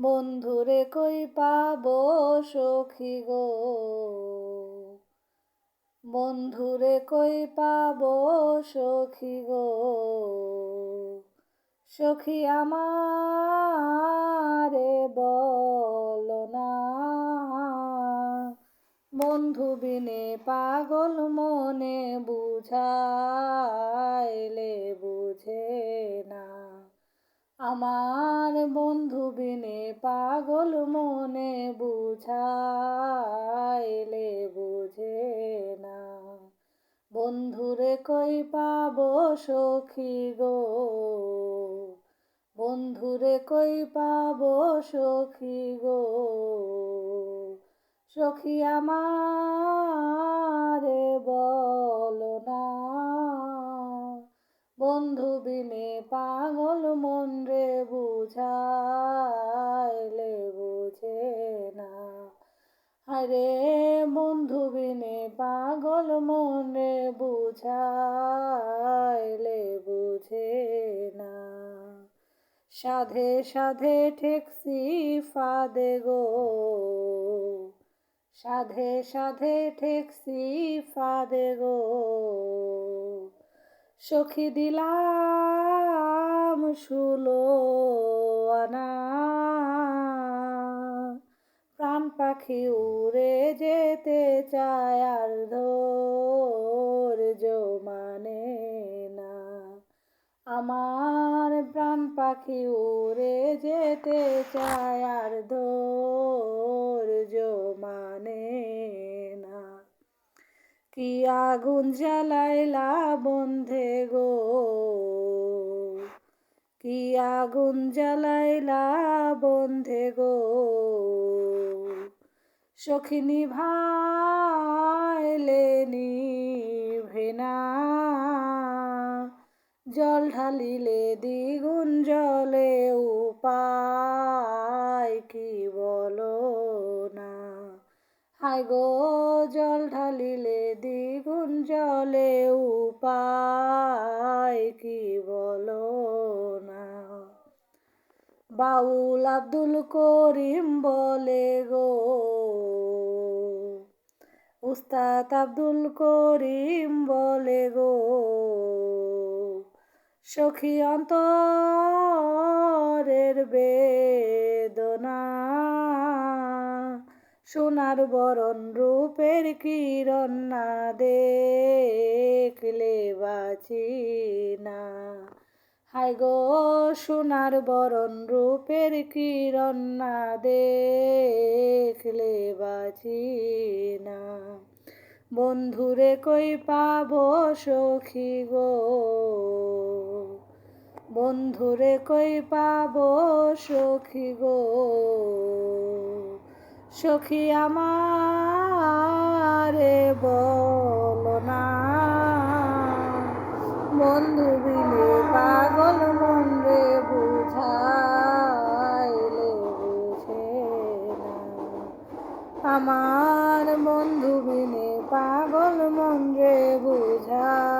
বন্ধুরে কই পাব সখী গো? বন্ধুরে কই পাব সখী গো? সখী আমারে বলো না। বন্ধু বিনে পাগল মনে বুঝাইলে আমার বন্ধু বিনে পাগল মনে বুঝাইলে বুঝে না। বন্ধুরে কই পাব সখী গো? বন্ধুরে কই পাব সখী গো? সখী আমারে বলো। বিনে পাগল মন রে বুঝাইলে বুঝে না। আরে বন্ধু বিনে পাগল মন রে বুঝাইলে বুঝে না। সাধে সাধে ঠেকসি ফাদে গো। সাধে সাধে ঠেকসি ফাদে গো। সখী দিলাম শুলো আনা। প্রাণ পাখি উড়ে যেতে চায় আর ধৈর্য মানে না। আমার প্রাণ পাখি উড়ে যেতে চায় আর ধৈর্য কি আগুন জ্বালাইলা বন্ধে গো? কি আগুন জ্বালাইলা বন্ধে গো? সখিনী ভাইলে নিভে না জল ঢালিলে দ্বিগুণ জলে উপায় কি বলো না? হাই গো, জল ঢালিলে দ্বিগুণ জলে উপায় কি বলো না? বাউল আব্দুল করিম বলে গো, উস্তাদ আব্দুল করিম বলে গো, সখী অন্তরের বেদনা সোনার বরণ রূপের কিরণ না দেখলে বাঁচি না। হাই গো, সোনার বরণ রূপের কিরণ না দেখলে বাঁচি না। বন্ধুরে কই পাবো সখী গো? বন্ধুরে কই পাবো সখী গো? সখী আমারে বল না। বন্ধু বিলে পাগল মন রে বুঝাইলে বুঝে না। আমার বন্ধু বিনে পাগল মন রে বুঝা